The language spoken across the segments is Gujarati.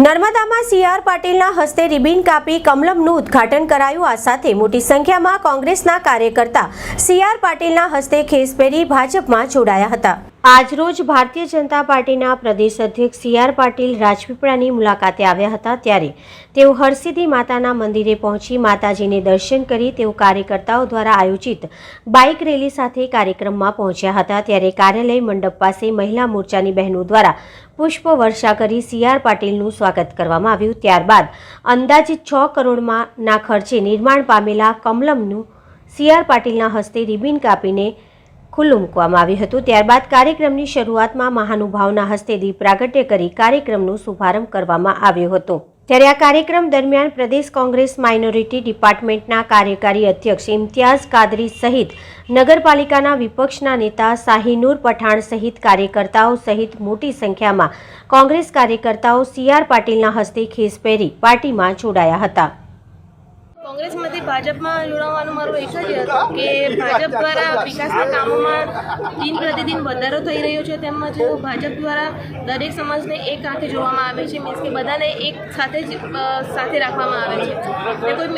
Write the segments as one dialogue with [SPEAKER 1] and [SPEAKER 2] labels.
[SPEAKER 1] નર્મદામાં સી આર પાટીલના હસ્તે રિબિન કાપી કમલમનું ઉદ્ઘાટન કરાયું. આ સાથે મોટી સંખ્યામાં કોંગ્રેસના કાર્યકર્તા સી આર પાટીલના હસ્તે ખેસ પહેરી ભાજપમાં જોડાયા હતા. આજરોજ ભારતીય જનતા પાર્ટીના પ્રદેશ અધ્યક્ષ સી આર પાટીલ રાજપીપળાની મુલાકાતે આવ્યા હતા ત્યારે તેઓ હરસિદ્ધિ માતાના મંદિરે પહોંચી માતાજીને દર્શન કરી તેઓ કાર્યકર્તાઓ દ્વારા આયોજિત બાઇક રેલી સાથે કાર્યક્રમમાં પહોંચ્યા હતા ત્યારે કાર્યાલય મંડપ પાસે મહિલા મોરચાની બહેનો દ્વારા પુષ્પ વર્ષા કરી સી આર પાટીલનું સ્વાગત કરવામાં આવ્યું. ત્યારબાદ અંદાજિત છ કરોડમાં ખર્ચે નિર્માણ પામેલા કમલમનું સી આર પાટીલના હસ્તે રિબિન કાપીને ખુલ્લું મૂકવામાં આવ્યું હતું. ત્યારબાદ કાર્યક્રમની શરૂઆતમાં મહાનુભાવના હસ્તે દીપ પ્રાગટ્ય કરી કાર્યક્રમનો શુભારંભ કરવામાં આવ્યો હતો. ત્યારે આ કાર્યક્રમ દરમિયાન પ્રદેશ કોંગ્રેસ માઇનોરિટી ડિપાર્ટમેન્ટના કાર્યકારી અધ્યક્ષ ઇમ્તિયાઝ કાદરી સહિત નગરપાલિકાના વિપક્ષના નેતા શાહીનૂર પઠાણ સહિત કાર્યકર્તાઓ સહિત મોટી સંખ્યામાં કોંગ્રેસ કાર્યકર્તાઓ સી આર પાટીલના હસ્તે ખેસ પહેરી પાર્ટીમાં જોડાયા હતા.
[SPEAKER 2] કોંગ્રેસમાંથી ભાજપમાં જોડાવાનું મારું એક જ હતું કે ભાજપ દ્વારા વિકાસના કામોમાં દિન પ્રતિદિન વધારો થઈ રહ્યો છે. તેમજ ભાજપ દ્વારા દરેક સમાજને એક આંખે જોવામાં આવે છે મીન્સ કે બધાને એક સાથે જ સાથે રાખવામાં આવે છે. ને કોઈ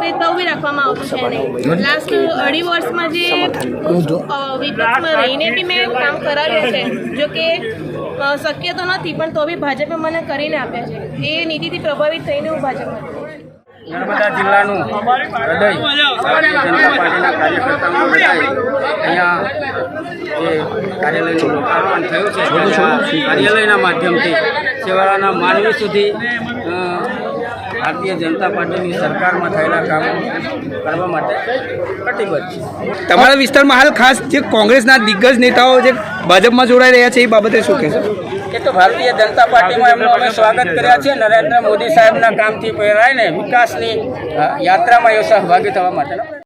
[SPEAKER 2] ભેદભાવ બી રાખવામાં આવતો છે નહીં. લાસ્ટ અઢી વર્ષમાં જે વિપક્ષમાં રહીને બી મેં કામ કરાવ્યું છે, જો કે શક્ય તો નથી, પણ તો બી ભાજપે મને કરીને આપ્યા છે. એ નીતિથી પ્રભાવિત થઈને હું ભાજપમાં.
[SPEAKER 3] નર્મદા જિલ્લાનું હૃદય ભારતીય જનતા પાર્ટીના કાર્યકર્તાઓનું હૃદય અહીંયા જે કાર્યાલયનું લોકાર્પણ થયું છે કાર્યાલયના માધ્યમથી સેવાળાના માનવી સુધી ભારતીય જનતા પાર્ટીની સરકારમાં થયેલા કામો કરવા માટે કટિબદ્ધ છે.
[SPEAKER 4] તમારા વિસ્તારમાં હાલ ખાસ જે કોંગ્રેસના દિગ્ગજ નેતાઓ જે ભાજપમાં જોડાઈ રહ્યા છે એ બાબતે શું કહેશો?
[SPEAKER 3] એ તો ભારતીય જનતા પાર્ટીમાં એમનું અમે સ્વાગત કર્યા છે નરેન્દ્ર મોદી સાહેબના કામથી પ્રેરાઈને વિકાસની યાત્રામાં એ સહભાગી થવા માટેનો